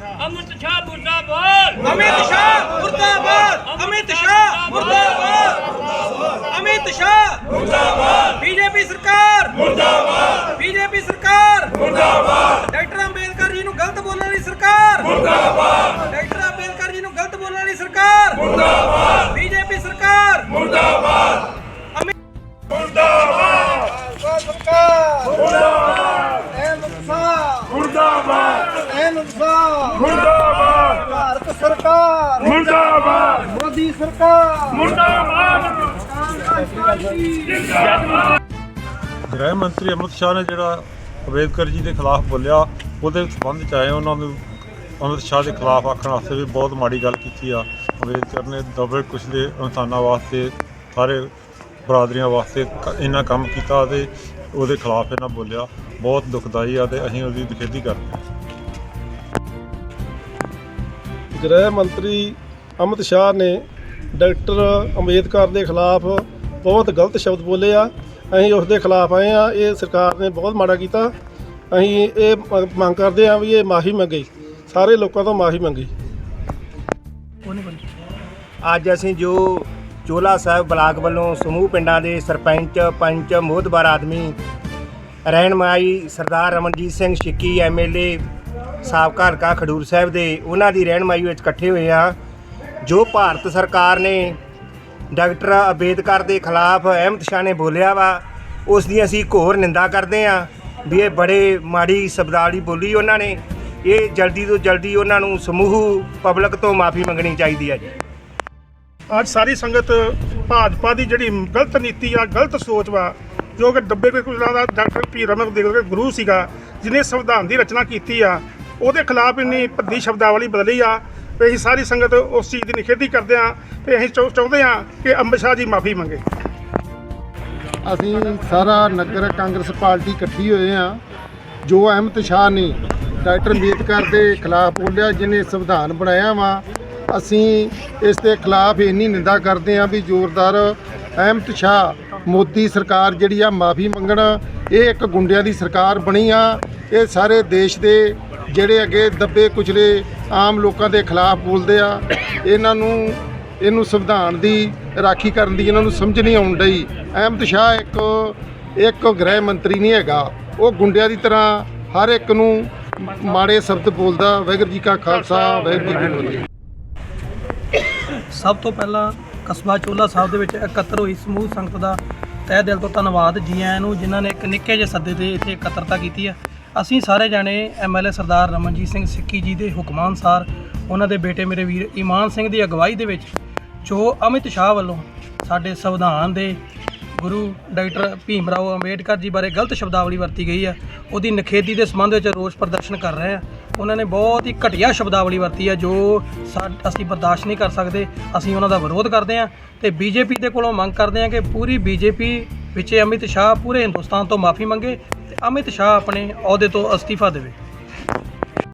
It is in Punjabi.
ਅਮਿਤ ਸ਼ਾਹ ਮੁਰਦਾਬਾਦ। ਅਮਿਤ ਸ਼ਾਹ ਮੁਰਦਾਬਾਦ। ਅਮਿਤ ਸ਼ਾਹ ਮੁਰਦਾਬਾਦ। ਅਮਿਤ ਸ਼ਾਹ ਮੁਰਦਾਬਾਦ। ਬੀਜੇਪੀ ਸਰਕਾਰ ਮੁਰਦਾਬਾਦ। ਬੀਜੇਪੀ ਸਰਕਾਰ ਮੁਰਦਾਬਾਦ। ਡਾਕਟਰ ਅੰਬੇਦਕਰ ਜੀ ਨੂੰ ਗਲਤ ਬੋਲਣ ਵਾਲੀ ਸਰਕਾਰ ਮੁਰਦਾਬਾਦ। ਡਾਕਟਰ ਅੰਬੇਦਕਰ ਜੀ ਨੂੰ ਗਲਤ ਬੋਲਣ ਵਾਲੀ ਸਰਕਾਰ ਮੁਰਦਾਬਾਦ। ਬੀਜੇਪੀ ਸਰਕਾਰ ਮੁਰਦਾਬਾਦ। ਅਮਿਤ ਮੁਰਦਾਬਾਦ। ਸਰਕਾਰ ਮੁਰਦਾਬਾਦ। ਮੁਰਦਾਬਾਦ। ਐ ਨੁਕਸਾਨ ਮੁਰਦਾਬਾਦ। ਭਾਰਤ ਸਰਕਾਰ। ਮੁਰਦਾਬਾਦ। ਮੋਦੀ ਸਰਕਾਰ। ਮੁਰਦਾਬਾਦ। ਗ੍ਰਹਿ ਮੰਤਰੀ ਅਮਿਤ ਸ਼ਾਹ ਨੇ ਜਿਹੜਾ ਅੰਬੇਦਕਰ ਜੀ ਦੇ ਖਿਲਾਫ ਬੋਲਿਆ ਉਹਦੇ ਸੰਬੰਧ ਚ ਆਏ ਉਹਨਾਂ ਨੂੰ। ਅਮਿਤ ਸ਼ਾਹ ਦੇ ਖਿਲਾਫ ਆਖਣ ਵਾਸਤੇ ਵੀ ਬਹੁਤ ਮਾੜੀ ਗੱਲ ਕੀਤੀ ਆ। ਅੰਬੇਦਕਰ ਨੇ ਦਬੇ ਕੁਚਲੇ ਇਨਸਾਨਾਂ ਵਾਸਤੇ ਸਾਰੇ ਬਰਾਦਰੀਆਂ ਵਾਸਤੇ ਇੰਨਾ ਕੰਮ ਕੀਤਾ ਤੇ ਉਹਦੇ ਖਿਲਾਫ ਇਹਨਾਂ ਬੋਲਿਆ। ਬਹੁਤ ਦੁਖਦਾਈ ਆ ਤੇ ਅਸੀਂ ਉਹਦੀ ਨਿਖੇਧੀ ਕਰਦੇ ਹਾਂ। ਗ੍ਰਹਿ ਮੰਤਰੀ ਅਮਿਤ ਸ਼ਾਹ ਨੇ ਡਾਕਟਰ ਅੰਬੇਦਕਰ ਦੇ ਖਿਲਾਫ ਬਹੁਤ ਗਲਤ ਸ਼ਬਦ ਬੋਲੇ ਆ। ਅਸੀਂ ਉਸ ਦੇ ਖਿਲਾਫ ਆਏ ਆ। ਇਹ ਸਰਕਾਰ ਨੇ ਬਹੁਤ ਮਾੜਾ ਕੀਤਾ। ਅਸੀਂ ਇਹ ਮੰਗ ਕਰਦੇ ਆ ਵੀ ਇਹ ਮਾਫੀ ਮੰਗੇ। ਸਾਰੇ ਲੋਕਾਂ ਤੋਂ ਮਾਫੀ ਮੰਗੇ। ਅੱਜ ਅਸੀਂ ਜੋ ਚੋਲਾ ਸਾਹਿਬ ਬਲਾਕ ਵੱਲੋਂ ਸਮੂਹ ਪਿੰਡਾਂ ਦੇ ਸਰਪੰਚ ਪੰਚ ਮੋਹਤਬਾਰ ਆਦਮੀ ਰਹਿਨਮਾਈ ਸਰਦਾਰ ਰਮਨਜੀਤ ਸਿੰਘ ਛਿੱਕੀ ਐਮਐਲਏ ਸਾਬਕਾ ਹਲਕਾ ਖਡੂਰ ਸਾਹਿਬ ਦੇ, ਉਹਨਾਂ ਦੀ ਰਹਿਨਮਾਈ ਵਿੱਚ ਇਕੱਠੇ ਹੋਏ ਆ। ਜੋ ਭਾਰਤ ਸਰਕਾਰ ਨੇ ਡਾਕਟਰ ਅੰਬੇਦਕਰ ਦੇ ਖਿਲਾਫ ਅਹਿਮਦ ਸ਼ਾਹ ਨੇ ਬੋਲਿਆ ਵਾ, ਉਸ ਦੀ ਅਸੀਂ ਘੋਰ ਨਿੰਦਾ ਕਰਦੇ ਆ ਵੀ ਇਹ ਬੜੇ ਮਾੜੀ ਸ਼ਬਦਾਵਲੀ ਬੋਲੀ ਉਹਨਾਂ ਨੇ। ਇਹ ਜਲਦੀ ਤੋਂ ਜਲਦੀ ਉਹਨਾਂ ਨੂੰ ਸਮੂਹ, ਪਬਲਿਕ ਤੋਂ ਮਾਫੀ ਮੰਗਣੀ ਚਾਹੀਦੀ ਹੈ ਜੀ। ਅੱਜ ਸਾਰੀ ਸੰਗਤ ਭਾਜਪਾ ਦੀ ਜਿਹੜੀ ਗਲਤ ਨੀਤੀ ਆ, ਗਲਤ ਸੋਚ ਵਾ, ਜੋ ਕਿ ਡੱਬੇ ਕੋਈ ਦਾ ਡਾਕਟਰ ਪੀ ਰਮਨ ਦੇ ਗੁਰੂ ਸੀਗਾ ਜਿਹਨੇ ਸੰਵਿਧਾਨ ਦੀ ਰਚਨਾ ਕੀਤੀ ਆ ਉਹਦੇ ਖਿਲਾਫ ਇੰਨੀ ਭੱਦੀ ਸ਼ਬਦਾਵਲੀ ਬਦਲੀ ਆ ਤੇ ਅਸੀਂ ਸਾਰੀ ਸੰਗਤ ਉਸ ਚੀਜ਼ ਦੀ ਨਿਖੇਧੀ ਕਰਦੇ ਆ ਤੇ ਅਸੀਂ ਚਾਹੁ- ਚਾਹੁੰਦੇ ਆ ਕਿ ਅੰਬ ਸ਼ਾਹ ਜੀ ਮਾਫੀ ਮੰਗੇ। ਅਸੀਂ ਸਾਰਾ ਨਗਰ ਕਾਂਗਰਸ ਪਾਰਟੀ ਇਕੱਠੀ ਹੋਏ ਆ ਜੋ ਅਹਿਮਦ ਸ਼ਾਹ ਨੇ ਡਾਕਟਰ ਅੰਬੇਦਕਰ ਦੇ ਖਿਲਾਫ ਬੋਲਿਆ, ਜਿਹਨੇ ਸੰਵਿਧਾਨ ਬਣਾਇਆ ਵਾ, ਅਸੀਂ ਇਸ ਦੇ ਖਿਲਾਫ ਇੰਨੀ ਨਿੰਦਾ ਕਰਦੇ ਆ ਵੀ ਜ਼ੋਰਦਾਰ ਅਹਿਮਦ ਸ਼ਾਹ ਮੋਦੀ ਸਰਕਾਰ ਜਿਹੜੀ ਆ ਮਾਫੀ ਮੰਗਣ, ਇਹ ਇੱਕ ਗੁੰਡਿਆਂ ਦੀ ਸਰਕਾਰ ਬਣੀ ਆ। ਇਹ ਸਾਰੇ ਦੇਸ਼ ਦੇ ਜਿਹੜੇ ਅੱਗੇ ਦੱਬੇ ਕੁਚਲੇ ਆਮ ਲੋਕਾਂ ਦੇ ਖਿਲਾਫ ਬੋਲਦੇ ਆ, ਇਹਨਾਂ ਨੂੰ, ਇਹਨੂੰ ਸੰਵਿਧਾਨ ਦੀ ਰਾਖੀ ਕਰਨ ਦੀ ਇਹਨਾਂ ਨੂੰ ਸਮਝ ਨਹੀਂ ਆਉਣ ਡਈ। ਅਹਿਮਦ ਸ਼ਾਹ ਇੱਕ ਇੱਕ ਗ੍ਰਹਿ ਮੰਤਰੀ ਨਹੀਂ ਹੈਗਾ। ਉਹ ਗੁੰਡਿਆਂ ਦੀ ਤਰ੍ਹਾਂ ਹਰ ਇੱਕ ਨੂੰ ਮਾੜੇ ਸ਼ਬਦ ਬੋਲਦਾ। ਵਾਹਿਗੁਰੂ ਜੀ ਕਾ ਖਾਲਸਾ, ਵਾਹਿਗੁਰੂ ਜੀ ਕੀ ਫਤਿਹ। ਸਭ ਤੋਂ ਪਹਿਲਾਂ ਕਸਬਾ ਚੋਲਾ ਸਾਹਿਬ ਦੇ ਵਿੱਚ ਇਕੱਤਰ ਹੋਈ ਸਮੂਹ ਸੰਗਤ ਦਾ ਤਹਿ ਦਿਲ ਤੋਂ ਧੰਨਵਾਦ ਜੀ ਆਇਆਂ ਨੂੰ, ਜਿਨ੍ਹਾਂ ਨੇ ਇੱਕ ਨਿੱਕੇ ਜਿਹੇ ਸੱਦੇ ਤੇ ਇੱਥੇ ਇਕੱਤਰਤਾ ਕੀਤੀ ਹੈ ਅਸੀਂ ਸਾਰੇ ਜਾਣੇ ਐਮਐਲਏ ਸਰਦਾਰ ਰਮਨਜੀਤ ਸਿੰਘ ਸਿੱਕੀ ਜੀ ਦੇ ਹੁਕਮਾਂ ਅਨੁਸਾਰ ਉਹਨਾਂ ਦੇ ਬੇਟੇ ਮੇਰੇ ਵੀਰ ਇਮਾਨ ਸਿੰਘ ਦੀ ਅਗਵਾਈ ਦੇ ਵਿੱਚ ਜੋ ਅਮਿਤ ਸ਼ਾਹ ਵੱਲੋਂ ਸਾਡੇ ਸੰਵਿਧਾਨ ਦੇ ਗੁਰੂ ਡਾਕਟਰ ਭੀਮ ਰਾਓ ਅੰਬੇਡਕਰ ਜੀ ਬਾਰੇ ਗਲਤ ਸ਼ਬਦਾਵਲੀ ਵਰਤੀ ਗਈ ਹੈ ਉਹਦੀ ਨਖੇਦੀ ਦੇ ਸੰਬੰਧ ਵਿੱਚ ਰੋਸ ਪ੍ਰਦਰਸ਼ਨ ਕਰ ਰਹੇ ਆ। ਉਹਨਾਂ ਨੇ ਬਹੁਤ ਹੀ ਘਟੀਆ ਸ਼ਬਦਾਵਲੀ ਵਰਤੀ ਹੈ ਜੋ ਸਾ- ਅਸੀਂ ਬਰਦਾਸ਼ਤ ਨਹੀਂ ਕਰ ਸਕਦੇ, ਅਸੀਂ ਉਹਨਾਂ ਦਾ ਵਿਰੋਧ ਕਰਦੇ ਹਾਂ ਤੇ ਬੀਜੇਪੀ ਦੇ ਕੋਲੋਂ ਮੰਗ ਕਰਦੇ ਹਾਂ ਕਿ ਪੂਰੀ ਬੀਜੇਪੀ ਪਿੱਛੇ ਅਮਿਤ ਸ਼ਾਹ ਪੂਰੇ ਹਿੰਦੁਸਤਾਨ ਤੋਂ ਮਾਫੀ ਮੰਗੇ ਤੇ ਅਮਿਤ ਸ਼ਾਹ ਆਪਣੇ ਅਹੁਦੇ ਤੋਂ ਅਸਤੀਫਾ ਦੇਵੇ।